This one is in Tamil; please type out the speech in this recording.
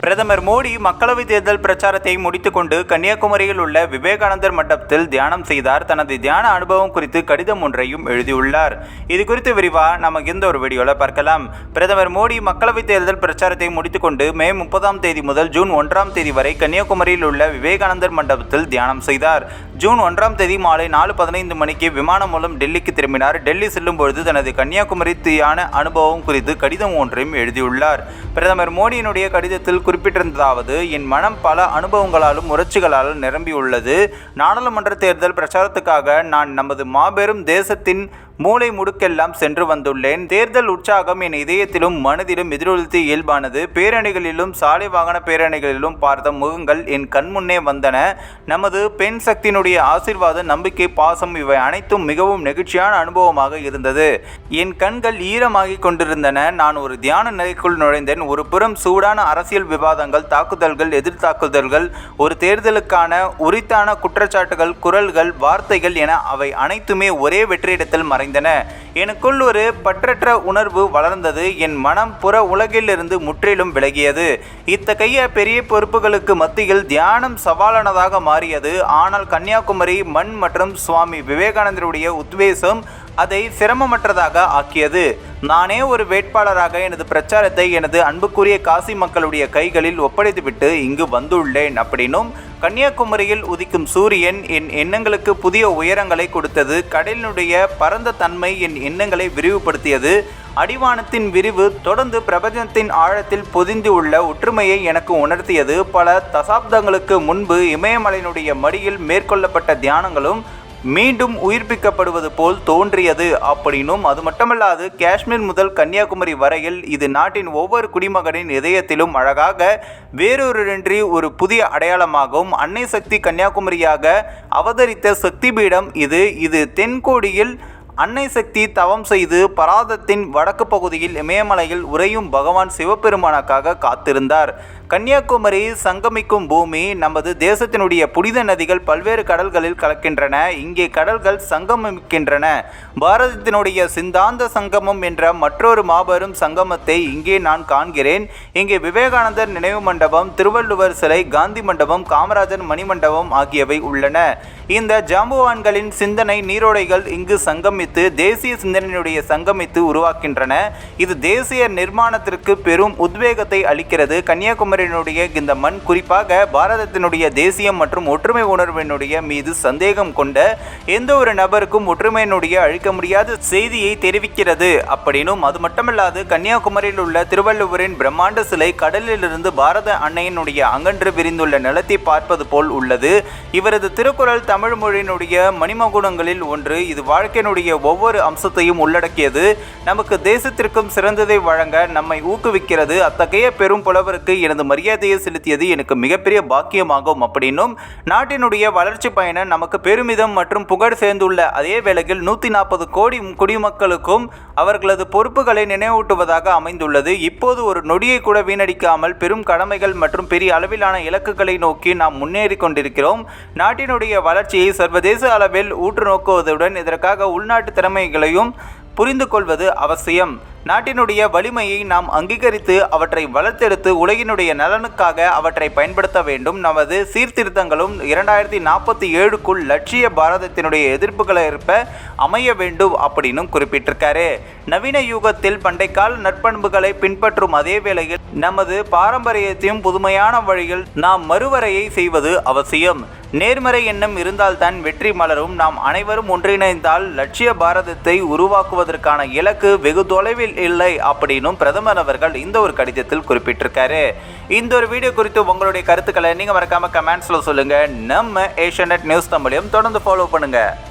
பிரதமர் மோடி மக்களவைத் தேர்தல் பிரச்சாரத்தை முடித்துக்கொண்டு கன்னியாகுமரியில் உள்ள விவேகானந்தர் மண்டபத்தில் தியானம் செய்தார். தனது தியான அனுபவம் குறித்து கடிதம் ஒன்றையும் எழுதியுள்ளார். இது குறித்து விரிவா நமக்கு இந்த ஒரு வீடியோவில் பார்க்கலாம். பிரதமர் மோடி மக்களவைத் தேர்தல் பிரச்சாரத்தை முடித்துக்கொண்டு மே முப்பதாம் தேதி முதல் ஜூன் ஒன்றாம் தேதி வரை கன்னியாகுமரியில் உள்ள விவேகானந்தர் மண்டபத்தில் தியானம் செய்தார். ஜூன் ஒன்றாம் தேதி மாலை நாலு பதினைந்து மணிக்கு விமானம் மூலம் டெல்லிக்கு திரும்பினார். டெல்லி செல்லும் பொழுது தனது கன்னியாகுமரி தீயான அனுபவம் குறித்து கடிதம் ஒன்றையும் எழுதியுள்ளார். பிரதமர் மோடியினுடைய கடிதத்தில் குறிப்பிட்டிருந்ததாவது என் மனம் பல அனுபவங்களாலும் உணர்ச்சிகளாலும் நிரம்பியுள்ளது. நாடாளுமன்ற தேர்தல் பிரச்சாரத்துக்காக நான் நமது மாபெரும் தேசத்தின் மூளை முடுக்கெல்லாம் சென்று வந்துள்ளேன். தேர்தல் உற்சாகம் என் இதயத்திலும் மனதிலும் எதிரொலித்து இயல்பானது. பேரணிகளிலும் சாலை வாகன பேரணிகளிலும் பார்த்த முகங்கள் என் கண்முன்னே வந்தன. நமது பெண் சக்தியினுடைய ஆசீர்வாத நம்பிக்கை பாசம் இவை அனைத்தும் மிகவும் நெகிழ்ச்சியான அனுபவமாக இருந்தது. என் கண்கள் ஈரமாகிக் கொண்டிருந்தன. நான் ஒரு தியான நிலைக்குள் நுழைந்தேன். ஒரு புறம் சூடான அரசியல் விவாதங்கள் தாக்குதல்கள் எதிர்த்தாக்குதல்கள் ஒரு தேர்தலுக்கான உரித்தான குற்றச்சாட்டுகள் குரல்கள் வார்த்தைகள் என அவை அனைத்துமே ஒரே வெற்றிடத்தில் மறைந்தன. எனக்குள் ஒரு பற்றற்ற உணர்வு வளர்ந்தது. என் மனம் புற உலகிலிருந்து முற்றிலும் விலகியது. இத்தகைய பெரிய பொறுப்புகளுக்கு மத்தியில் தியானம் சவாலானதாக மாறியது. ஆனால் கன்னியாகுமரி மண் மற்றும் சுவாமி விவேகானந்தருடைய உத்வேசம் அதை சிரமமற்றதாக ஆக்கியது. நானே ஒரு வேட்பாளராக எனது பிரச்சாரத்தை எனது அன்புக்குரிய காசி மக்களுடைய கைகளில் ஒப்படைத்துவிட்டு இங்கு வந்துள்ளேன் அப்படின்னும் கன்னியாகுமரியில் உதிக்கும் சூரியன் என் எண்ணங்களுக்கு புதிய உயரங்களை கொடுத்தது கடலினுடைய பரந்த தன்மை என் எண்ணங்களை விரிவுபடுத்தியது. அடிவானத்தின் விரிவு தொடர்ந்து பிரபஞ்சத்தின் ஆழத்தில் பொதிந்து உள்ள ஒற்றுமையை எனக்கு உணர்த்தியது. பல தசாப்தங்களுக்கு முன்பு இமயமலையினுடைய மடியில் மேற்கொள்ளப்பட்ட தியானங்களும் மீண்டும் உயிர்ப்பிக்கப்படுவது போல் தோன்றியது அப்படின்னும் அது மட்டுமல்லாது காஷ்மீர் முதல் கன்னியாகுமரி வரையில் இது நாட்டின் ஒவ்வொரு குடிமகனின் இதயத்திலும் அழகாக வேறொருன்றி ஒரு புதிய அடையாளமாகவும் அன்னை சக்தி கன்னியாகுமரியாக அவதரித்த சக்தி பீடம் இது. இது தென்கோடியில் அன்னை சக்தி தவம் செய்து பராதத்தின் வடக்கு பகுதியில் இமயமலையில் உறையும் பகவான் சிவபெருமானுக்காக காத்திருந்தார். கன்னியாகுமரி சங்கமிக்கும் பூமி நமது தேசத்தினுடைய புனித நதிகள் பல்வேறு கடல்களில் கலக்கின்றன. இங்கே கடல்கள் சங்கமிக்கின்றன. பாரதத்தினுடைய சிந்தாந்த சங்கமம் என்ற மற்றொரு மாபெரும் சங்கமத்தை இங்கே நான் காண்கிறேன். இங்கே விவேகானந்தர் நினைவு மண்டபம் திருவள்ளுவர் சிலை காந்தி மண்டபம் காமராஜர் மணிமண்டபம் ஆகியவை உள்ளன. இந்த ஜாம்புவான்களின் சிந்தனை நீரோடைகள் இங்கு சங்கமித்து தேசிய சிந்தனையுடைய சங்கமித்து உருவாக்கின்றன. இது தேசிய நிர்மாணத்திற்கு பெரும் உத்வேகத்தை அளிக்கிறது. கன்னியாகுமரியினுடைய இந்த மண் குறிப்பாக பாரதத்தினுடைய தேசியம் மற்றும் ஒற்றுமை உணர்வினுடைய மீது சந்தேகம் கொண்ட எந்த ஒரு நபருக்கும் ஒற்றுமையினுடைய அழிக்க முடியாத செய்தியை தெரிவிக்கிறது. அப்படின்னும் அது மட்டுமல்லாது கன்னியாகுமரியில் உள்ள திருவள்ளுவரின் பிரம்மாண்ட சிலை கடலிலிருந்து பாரத அன்னையினுடைய அங்கன்று விரிந்துள்ள நிலத்தை பார்ப்பது போல் உள்ளது. இவரது திருக்குறள் தமிழ் மொழியினுடைய மணிமகுடங்களில் ஒன்று. இது வாழ்க்கையினுடைய ஒவ்வொரு அம்சத்தையும் உள்ளடக்கியது. நமக்கு தேசத்திற்கும் சிறந்ததை வழங்க நம்மை ஊக்குவிக்கிறது. அத்தகைய பெரும் புலவருக்கு எனது மரியாதையை செலுத்தியது எனக்கு மிகப்பெரிய பாக்கியமாகும் அப்படின்னும் நாட்டினுடைய வளர்ச்சி பயணம் நமக்கு பெருமிதம் மற்றும் புகழ் சேர்ந்துள்ள அதே வேளையில் நூற்றி நாற்பது கோடி குடிமக்களுக்கும் அவர்களது பொறுப்புகளை நினைவூட்டுவதாக அமைந்துள்ளது. இப்போது ஒரு நொடியை கூட வீணடிக்காமல் பெரும் கடமைகள் மற்றும் பெரிய அளவிலான இலக்குகளை நோக்கி நாம் முன்னேறி கொண்டிருக்கிறோம். நாட்டினுடைய வளர்ச்சியை சர்வதேச அளவில் ஊற்று நோக்குவதுடன் இதற்காக உள்நாட்டு திறமைகளையும் புரிந்து கொள்வது அவசியம். நாட்டினுடைய வலிமையை நாம் அங்கீகரித்து அவற்றை வளர்த்தெடுத்து உலகினுடைய நலனுக்காக அவற்றை பயன்படுத்த வேண்டும். நமது சீர்திருத்தங்களும் இரண்டாயிரத்தி நாற்பத்தி ஏழுக்குள் லட்சிய பாரதத்தினுடைய எதிர்ப்புகளை ஏற்ப அமைய வேண்டும் அப்படின்னும் குறிப்பிட்டிருக்காரு. நவீன யுகத்தில் பண்டைக்கால நற்பண்புகளை பின்பற்றும் அதே வேளையில் நமது பாரம்பரியத்தையும் புதுமையான வழியில் நாம் மறுவரையை செய்வது அவசியம். நேர்மறை எண்ணம் இருந்தால்தான் வெற்றி மலரும். நாம் அனைவரும் ஒன்றிணைந்தால் லட்சிய பாரதத்தை உருவாக்குவதற்கான இலக்கு வெகு தொலைவில் இல்லை அப்படின்னும் பிரதமர் அவர்கள் இந்த ஒரு கடிதத்தில் குறிப்பிட்டிருக்காரு. இந்த ஒரு வீடியோ குறித்து உங்களுடைய கருத்துக்களை நீங்கள் மறக்காம கமெண்ட்ஸில் சொல்லுங்க. நம்ம ஏஷியநெட் நியூஸ் தமிழையும் தொடர்ந்து ஃபாலோ பண்ணுங்கள்